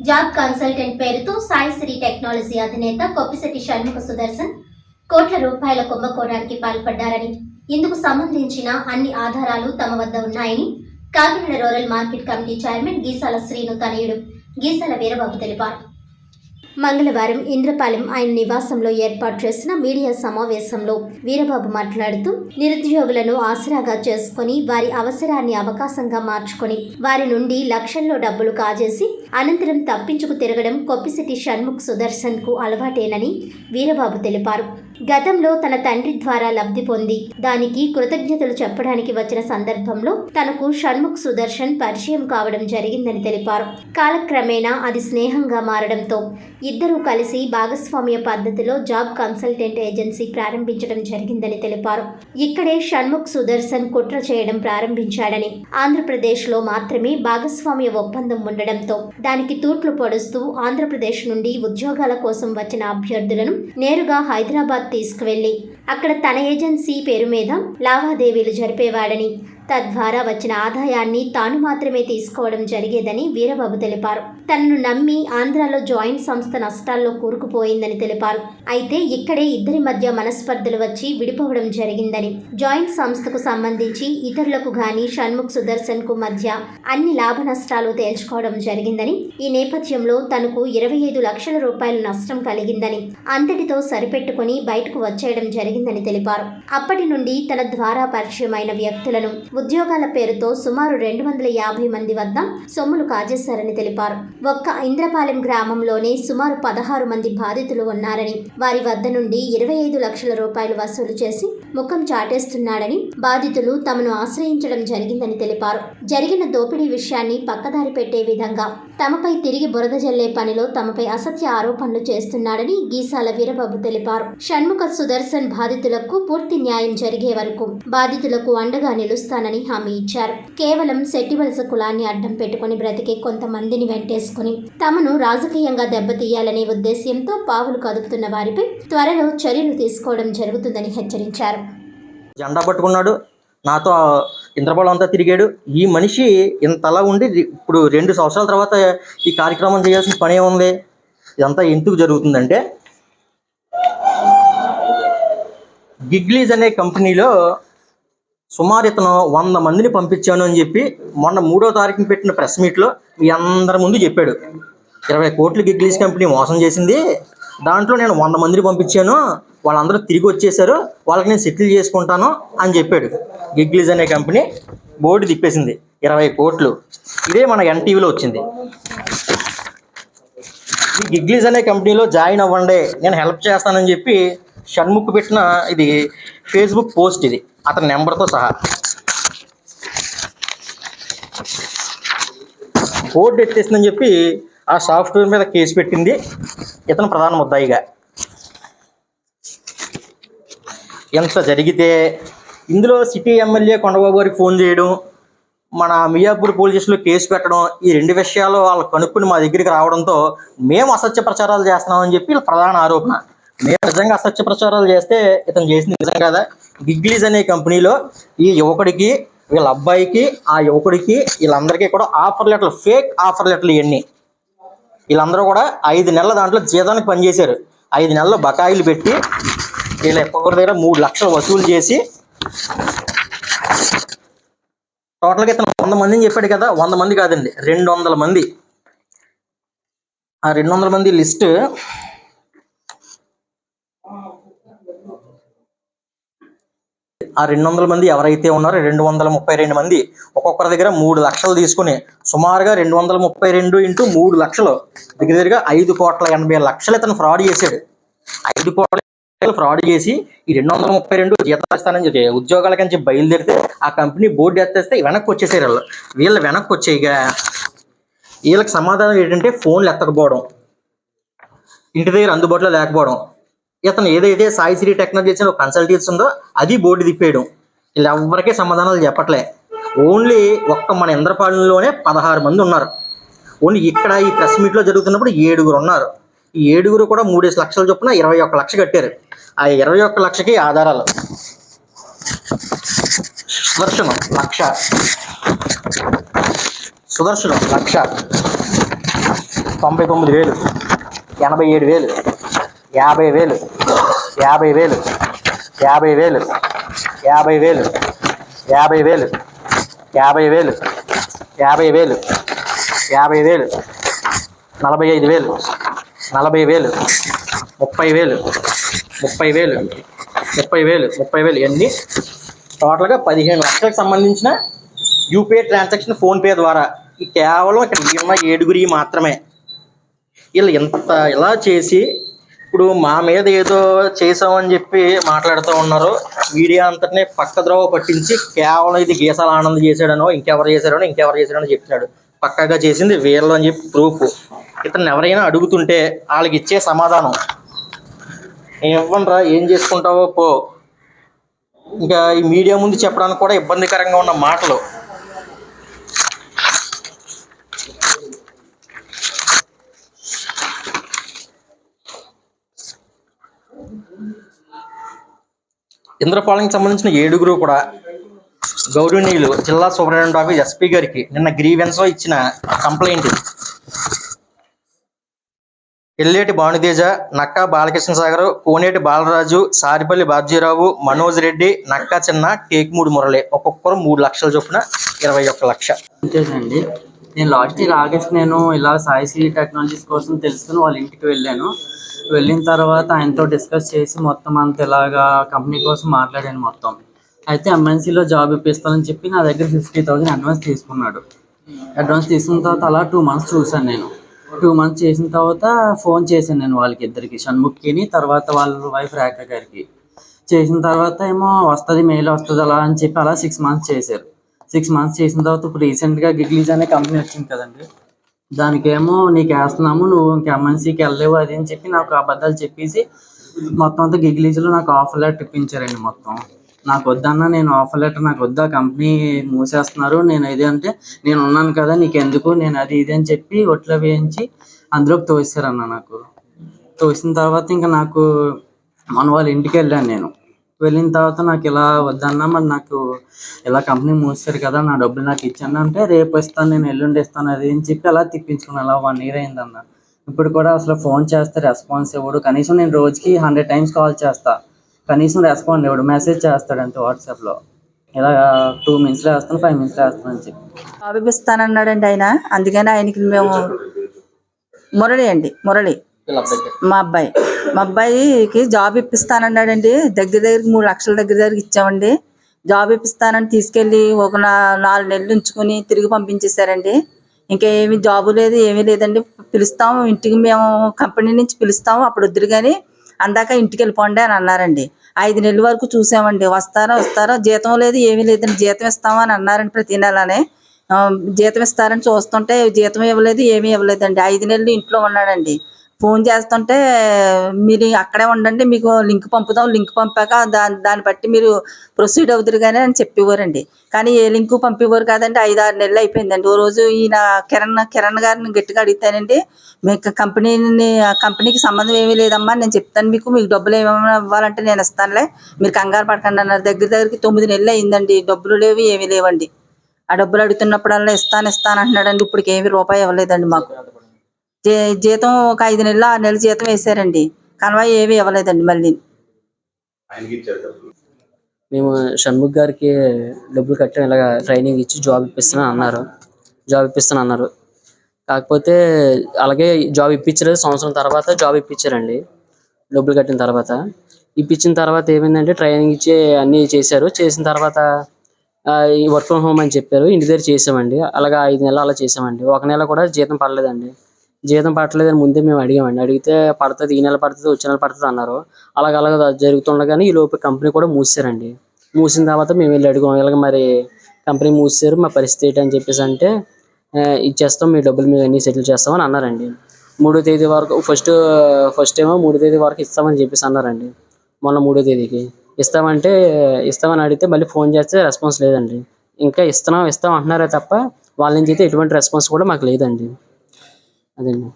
Job consultant పేరుతో Sai Shri technology అధినేత కొప్పిశెట్టి షణ్ముఖ సుదర్శన్ కోట్ల రూపాయల కుంభకోణానికి పాల్పడ్డారని ఇందుకు సంబంధించిన అన్ని ఆధారాలు తమ వద్ద ఉన్నాయని Kakinada rural market committee chairman Geesala Srinu తనయుడు గీసాల వీరబాబు తెలిపారు. మంగళవారం ఇంద్రపాలెం ఆయన నివాసంలో ఏర్పాటు చేసిన మీడియా సమావేశంలో వీరబాబు మాట్లాడుతూ నిరుద్యోగులను ఆసరాగా చేసుకొని వారి అవసరాన్ని అవకాశంగా మార్చుకొని వారి నుండి లక్షల్లో డబ్బులు కాజేసి అనంతరం తప్పించుకు తిరగడం కొప్పిశెట్టి షణ్ముఖ్ సుదర్శన్కు అలవాటేనని వీరబాబు తెలిపారు. గతంలో తన తండ్రి ద్వారా లబ్ధి పొంది దానికి కృతజ్ఞతలు చెప్పడానికి వచ్చిన సందర్భంలో తనకు షణ్ముఖ్ సుదర్శన్ పరిచయం కావడం జరిగిందని తెలిపారు. కాలక్రమేణా అది స్నేహంగా మారడంతో ఇద్దరూ కలిసి భాగస్వామ్య పద్ధతిలో జాబ్ కన్సల్టెంట్ ఏజెన్సీ ప్రారంభించడం జరిగిందని తెలిపారు. ఇక్కడే షణ్ముఖ్ సుదర్శన్ కుట్ర చేయడం ప్రారంభించాడని ఆంధ్రప్రదేశ్లో మాత్రమే భాగస్వామ్య ఒప్పందం ఉండడంతో దానికి తూట్లు పొడుస్తూ ఆంధ్రప్రదేశ్ నుండి ఉద్యోగాల కోసం వచ్చిన అభ్యర్థులను నేరుగా హైదరాబాద్ తీసుకువెళ్ళి అక్కడ తన ఏజెన్సీ పేరు మీద లావాదేవీలు జరిపేవాడని తద్వారా వచ్చిన ఆదాయాన్ని తాను మాత్రమే తీసుకోవడం జరిగేదని వీరబాబు తెలిపారు. తనను నమ్మి ఆంధ్రాలో జాయింట్ సంస్థ నష్టాల్లో కూరుకుపోయిందని తెలిపారు. అయితే ఇక్కడే ఇద్దరి మధ్య మనస్పర్ధలు వచ్చి విడిపోవడం జరిగిందని జాయింట్ సంస్థకు సంబంధించి ఇతరులకు గాని షణ్ముఖ్ సుదర్శన్కు మధ్య అన్ని లాభ నష్టాలు తేల్చుకోవడం జరిగిందని ఈ నేపథ్యంలో తనకు ఇరవై ఐదు లక్షల రూపాయల నష్టం కలిగిందని అంతటితో సరిపెట్టుకుని బయటకు వచ్చేయడం జరిగిందని తెలిపారు. అప్పటి నుండి తన ద్వారా పరిచయమైన వ్యక్తులను ఉద్యోగాల పేరుతో సుమారు రెండు వందల యాభై మంది వద్ద సొమ్ములు కాజేశారని తెలిపారు. ఒక్క ఇంద్రపాలెం గ్రామంలోనే సుమారు పదహారు మంది బాధితులు ఉన్నారని వారి వద్ద నుండి ఇరవై ఐదు లక్షల రూపాయలు వసూలు చేసి ముఖం చాటేస్తున్నాడని బాధితులు తమను ఆశ్రయించడం జరిగిందని తెలిపారు. జరిగిన దోపిడీ విషయాన్ని పక్కదారి పెట్టే విధంగా తమపై తిరిగి బురద జల్లే పనిలో తమపై అసత్య ఆరోపణలు చేస్తున్నాడని గీసాల వీరబాబు తెలిపారు. షణ్ముఖ సుదర్శన్ బాధితులకు పూర్తి న్యాయం జరిగే వరకు బాధితులకు అండగా నిలుస్తానని హామీ ఇచ్చారు. కేవలం శెట్టివలస కులాన్ని అడ్డం పెట్టుకుని బ్రతికే కొంతమందిని వెంటేసుకుని తమను రాజకీయంగా దెబ్బతీయాలనే ఉద్దేశ్యంతో పావులు కదుపుతున్న వారిపై త్వరలో చర్యలు తీసుకోవడం జరుగుతుందని హెచ్చరించారు. జెండా పట్టుకున్నాడు. నాతో ఇంద్రపాలం అంతా తిరిగాడు. ఈ మనిషి ఇంతలా ఉండి ఇప్పుడు రెండు సంవత్సరాల తర్వాత ఈ కార్యక్రమం చేయాల్సిన పని ఏముంది ఇదంతా ఎందుకు జరుగుతుందంటే గిగ్లీజ్ అనే కంపెనీలో సుమారు ఇతను వంద మందిని పంపించాను అని చెప్పి మొన్న మూడో తారీఖున పెట్టిన ప్రెస్ మీట్లో మీ అందరి ముందు చెప్పాడు. ఇరవై కోట్లు గిగ్లీజ్ కంపెనీ మోసం చేసింది. దాంట్లో నేను వంద మందిని పంపించాను. వాళ్ళందరూ తిరిగి వచ్చేసారు. వాళ్ళకి నేను సెటిల్ చేసుకుంటాను అని చెప్పాడు. గిగ్లీజ్ అనే కంపెనీ బోర్డు తిప్పేసింది. ఇరవై కోట్లు. ఇదే మన ఎన్టీవీలో వచ్చింది. ఈ గిగ్లీజ్ అనే కంపెనీలో జాయిన్ అవ్వండి. నేను హెల్ప్ చేస్తానని చెప్పి షణ్ముఖ్ పెట్టిన ఇది ఫేస్బుక్ పోస్ట్ ఇది అతని నెంబర్తో సహా. బోర్డు ఎట్టేసిందని చెప్పి ఆ సాఫ్ట్వేర్ మీద కేసు పెట్టింది ఇతను ప్రధాన ముద్దాయిగా. ఎంత జరిగితే ఇందులో సిటీ ఎమ్మెల్యే కొండబాబు గారికి ఫోన్ చేయడం మన మియాపూర్ పోలీస్ స్టేషన్లో కేసు పెట్టడం ఈ రెండు విషయాలు వాళ్ళు కనుక్కుని మా దగ్గరికి రావడంతో మేము అసత్య ప్రచారాలు చేస్తున్నామని చెప్పి ప్రధాన ఆరోపణ. మీరు నిజంగా అసత్య ప్రచారాలు చేస్తే ఇతను చేసింది నిజం కదా? గిగ్లీజ్ అనే కంపెనీలో ఈ యువకుడికి వీళ్ళ అబ్బాయికి ఆ యువకుడికి వీళ్ళందరికీ కూడా ఆఫర్ లెటర్లు ఫేక్ ఆఫర్ లెటర్లు ఇవన్నీ. వీళ్ళందరూ కూడా ఐదు నెలల దాంట్లో జీతానికి పనిచేశారు. ఐదు నెలలు బకాయిలు పెట్టి వీళ్ళ ఒక్కొక్కరి దగ్గర మూడు లక్షలు వసూలు చేసి టోటల్గా ఇతను వంద మందిని చెప్పాడు కదా వంద మంది కాదండి రెండు వందల మంది. ఆ రెండు వందల మంది లిస్ట్ ఆ రెండు వందల మంది ఎవరైతే ఉన్నారో రెండు వందల ముప్పై రెండు మంది ఒక్కొక్కరి దగ్గర మూడు లక్షలు తీసుకుని సుమారుగా రెండు వందల ముప్పై రెండు ఇంటూ మూడు లక్షలు దగ్గర దగ్గరగా ఐదు కోట్ల ఎనభై లక్షలు ఇతను ఫ్రాడ్ చేశాడు. ఐదు కోట్ల ఫ్రాడ్ చేసి ఈ రెండు వందల ముప్పై రెండు జీతాలు చెప్పి ఉద్యోగాల కంచి బయలుదేరితే ఆ కంపెనీ బోర్డు ఎత్తేస్తే వెనక్కి వచ్చేసారు వాళ్ళు. వీళ్ళు వెనక్కి వచ్చేయగా. వీళ్ళకి సమాధానం ఏంటంటే ఫోన్లు ఎత్తకపోవడం. ఇంటి దగ్గర అందుబాటులో లేకపోవడం. ఇతను ఏదైతే సాయి శ్రీ టెక్నాలజీస్ అని ఒక కన్సల్టెన్సీ ఉందో అది బోర్డు తిప్పేయడం. వీళ్ళు ఎవరికీ సమాధానాలు చెప్పట్లే. ఓన్లీ ఒక్క మన ఇంద్రపాలెంలోనే పదహారు మంది ఉన్నారు. ఓన్లీ ఇక్కడ ఈ ప్రెస్ మీట్లో జరుగుతున్నప్పుడు ఏడుగురు ఉన్నారు. ఈ ఏడుగురు కూడా మూడేసి లక్షల చొప్పున ఇరవై ఒక్క లక్ష కట్టారు. ఆ ఇరవై ఒక్క లక్షకి ఆధారాలు. సుదర్శనం లక్ష. సుదర్శనం లక్ష. తొంభై తొమ్మిది వేలు. ఎనభై ఏడు వేలు. యాభై వేలు. యాభై వేలు. యాభై వేలు. యాభై వేలు. యాభై వేలు. యాభై వేలు. యాభై వేలు. యాభై వేలు. నలభై ఐదు వేలు. నలభై వేలు. ముప్పై వేలు. ముప్పై వేలు. ముప్పై వేలు. ముప్పై వేలు. ఇవన్నీ టోటల్గా పదిహేను లక్షలకు సంబంధించిన యూపీఐ ట్రాన్సాక్షన్ ఫోన్పే ద్వారా. ఈ కేవలం ఇక్కడ ఉన్న ఏడుగురి మాత్రమే. వీళ్ళు ఎంత ఇలా చేసి ఇప్పుడు మా మీద ఏదో చేసామని చెప్పి మాట్లాడుతూ ఉన్నారు. మీడియా అంతటిని పక్క ద్రోవ పట్టించి కేవలం ఇది గీసాల ఆనంద్ చేశాడనో ఇంకెవరు చేశాడనో ఇంకెవరు చేశాడనో చెప్తున్నాడు పక్కగా చేసింది వీళ్ళు అని చెప్పి ప్రూఫ్ ఇతను ఎవరైనా అడుగుతుంటే వాళ్ళకి ఇచ్చే సమాధానం. ఇవ్వండిరా ఏం చేసుకుంటావో పో. ఇంకా ఈ మీడియా ముందు చెప్పడానికి కూడా ఇబ్బందికరంగా ఉన్న మాటలు. ఇంద్రపాలెంకి సంబంధించిన ఏడుగురు కూడా గౌరవనీయులు జిల్లా సూపరింటెండెంట్ ఆఫీస్ ఎస్పీ గారికి నిన్న గ్రీవెన్స్ ఇచ్చిన కంప్లైంట్ ఎల్లేటి భానుతేజ నక్కా బాలకృష్ణ సాగర్ కోనేటి బాలరాజు సారిపల్లి బాబ్జీరావు మనోజ్ రెడ్డి నక్కా చిన్న కేక్ మూడు మురళి ఒక్కొక్కరు మూడు లక్షల చొప్పున ఇరవై ఒక్క లక్ష. అండి నేను లాస్ట్ ఇయర్ ఆగస్ట్ నేను ఇలా సాయిశ్రీ టెక్నాలజీస్ కోసం తెలుసుకుని వాళ్ళ ఇంటికి వెళ్ళాను. వెళ్ళిన తర్వాత ఆయనతో డిస్కస్ చేసి మొత్తం అంత ఇలాగా కంపెనీ కోసం మాట్లాడాను మొత్తం. అయితే ఎంఎన్సీలో జాబ్ ఇప్పిస్తానని చెప్పి నా దగ్గర ఫిఫ్టీ థౌసండ్ అడ్వాన్స్ తీసుకున్నాడు. అడ్వాన్స్ తీసుకున్న తర్వాత అలా టూ మంత్స్ చూసాను నేను. టూ మంత్స్ చేసిన తర్వాత ఫోన్ చేశాను నేను వాళ్ళకి ఇద్దరికి షణ్ముఖిని తర్వాత వాళ్ళ వైఫ్ రేఖ గారికి. చేసిన తర్వాత ఏమో వస్తుంది మెయిల్ వస్తుంది అలా అని చెప్పి అలా సిక్స్ మంత్స్ చేశారు. సిక్స్ మంత్స్ చేసిన తర్వాత ఇప్పుడు రీసెంట్గా గిగ్లీజ్ అనే కంపెనీ వచ్చింది కదండి. దానికేమో నీకు వేస్తున్నాము నువ్వు ఇంక ఎంఎన్సీకి వెళ్ళలేవు అది అని చెప్పి నాకు అబద్ధాలు చెప్పేసి మొత్తం అంతా గిగ్లీజ్లో నాకు ఆఫర్ లెటర్ ఇప్పించారండి మొత్తం. నాకు వద్దన్నా నేను ఆఫర్ లెటర్ నాకు వద్దా కంపెనీ మూసేస్తున్నారు. నేను ఇది అంటే నేను ఉన్నాను కదా నీకు ఎందుకు? నేను అది ఇది అని చెప్పి ఒట్లో వేయించి అందులోకి తోసారన్న నాకు. తోసిన తర్వాత ఇంకా నాకు మన వాళ్ళ ఇంటికి వెళ్ళాను నేను. వెళ్ళిన తర్వాత నాకు ఇలా వద్దన్నా మరి నాకు ఇలా కంపెనీ మూసారు కదా నా డబ్బులు నాకు ఇచ్చాను అంటే రేపు ఇస్తాను నేను ఎల్లుండి ఇస్తాను అది అని చెప్పి అలా తిప్పించుకున్నాను అలా వన్ ఇయర్ అయిందన్న. ఇప్పుడు కూడా అసలు ఫోన్ చేస్తే రెస్పాన్స్ ఇవ్వడు. కనీసం నేను రోజుకి హండ్రెడ్ టైమ్స్ కాల్ చేస్తా. కనీసం రెస్పాండ్ ఇవ్వడు మెసేజ్ చేస్తాడంటే వాట్సాప్లో ఇలా టూ మినిట్స్లో వేస్తాను ఫైవ్ మినిట్స్లో వేస్తాను అని చెప్పి. జాబ్ ఇస్తానన్నాడండి ఆయన. అందుకని ఆయనకి మేము మురళి అండి మురళి. మా అబ్బాయి. మా అబ్బాయికి జాబ్ ఇప్పిస్తానన్నాడండి. దగ్గర దగ్గరికి మూడు లక్షల దగ్గర దగ్గరికి ఇచ్చామండి. జాబ్ ఇప్పిస్తానని తీసుకెళ్ళి ఒక నాలుగు నెలలు ఉంచుకొని తిరిగి పంపించేశారండి. ఇంకా ఏమి జాబు లేదు ఏమీ లేదండి. పిలుస్తాము ఇంటికి మేము కంపెనీ నుంచి పిలుస్తాము. అప్పుడు వద్దురు కానీ అందాక ఇంటికి వెళ్ళిపోండి అని అన్నారండి. ఐదు నెలల వరకు చూసామండి. వస్తారా వస్తారా? జీతం లేదు ఏమీ లేదండి. జీతం ఇస్తామని అని అన్నారండి ప్రతి నెలనే. జీతం ఇస్తారని చూస్తుంటే జీతం ఇవ్వలేదు ఏమీ ఇవ్వలేదండి. ఐదు నెలలు ఇంట్లో ఉన్నాడండి. ఫోన్ చేస్తుంటే మీరు అక్కడే ఉండండి మీకు లింక్ పంపుదాం లింక్ పంపాక దాని దాన్ని బట్టి మీరు ప్రొసీడ్ అవుతారు కానీ అని చెప్పేవారండి. కానీ ఏ లింక్ పంపేవారు కాదండి ఐదు ఆరు నెలలు అయిపోయిందండి. ఓ రోజు ఈయన కిరణ్ కిరణ్ గారిని గట్టిగా అడుగుతానండి మీకు కంపెనీని ఆ కంపెనీకి సంబంధం ఏమీ లేదమ్మా నేను చెప్తాను మీకు మీకు డబ్బులు ఏమైనా ఇవ్వాలంటే నేను ఇస్తానులే మీరు కంగారు పడకండి అన్నారు. దగ్గర దగ్గరికి తొమ్మిది నెలలు అయిందండి డబ్బులు లేవు ఏమీ లేవండి. ఆ డబ్బులు అడుగుతున్నప్పుడల్లా ఇస్తాను ఇస్తాను అంటున్నాడండి ఇప్పటికి ఏమి రూపాయి ఇవ్వలేదండి మాకు. జీ- జీతం ఒక ఐదు నెలలు ఆరు నెలలు జీతం వేసారండి. కనవా ఏమీ ఇవ్వలేదండి మళ్ళీ. మేము షణ్ముఖ్ గారికి డబ్బులు కట్టాం ఇలాగ ట్రైనింగ్ ఇచ్చి జాబ్ ఇప్పిస్తాను అన్నారు. జాబ్ ఇప్పిస్తాను అన్నారు. కాకపోతే అలాగే జాబ్ ఇప్పించారు సంవత్సరం తర్వాత జాబ్ ఇప్పించారండి. డబ్బులు కట్టిన తర్వాత. ఇప్పించిన తర్వాత ఏమైందంటే ట్రైనింగ్ ఇచ్చి అన్నీ చేశారు. చేసిన తర్వాత ఆ, ఈ వర్క్ ఫ్రమ్ హోమ్ అని చెప్పారు. ఇంటి దగ్గర చేసామండి. అలాగా ఐదు నెలలు అలా చేసామండి. ఒక నెల కూడా జీతం పడలేదండి. జీతం పడలేదని ముందే మేము అడిగామండి. అడిగితే పడుతుంది ఈ నెల పడుతుంది వచ్చే నెల పడుతుంది అన్నారు. అలాగ అలాగ జరుగుతుండగానే ఈ లోపు కంపెనీ కూడా మూసారండి. మూసిన తర్వాత మేము వెళ్ళి అడిగాం ఇలాగ మరి కంపెనీ మూసారు మా పరిస్థితి ఏంటి? అని చెప్పేసి అంటే ఇచ్చేస్తాం మీ డబ్బులు మేము అన్ని సెటిల్ చేస్తామని అన్నారండి. మూడో తేదీ వరకు ఫస్ట్ ఫస్ట్ ఏమో మూడో తేదీ వరకు ఇస్తామని చెప్పేసి అన్నారండి. మొన్న మూడో తేదీకి. ఇస్తామంటే ఇస్తామని అడిగితే మళ్ళీ ఫోన్ చేస్తే రెస్పాన్స్ లేదండి. ఇంకా ఇస్తున్నాం ఇస్తాం అంటున్నారే తప్ప వాళ్ళ నుంచి అయితే ఎటువంటి రెస్పాన్స్ కూడా మాకు లేదండి. అదండి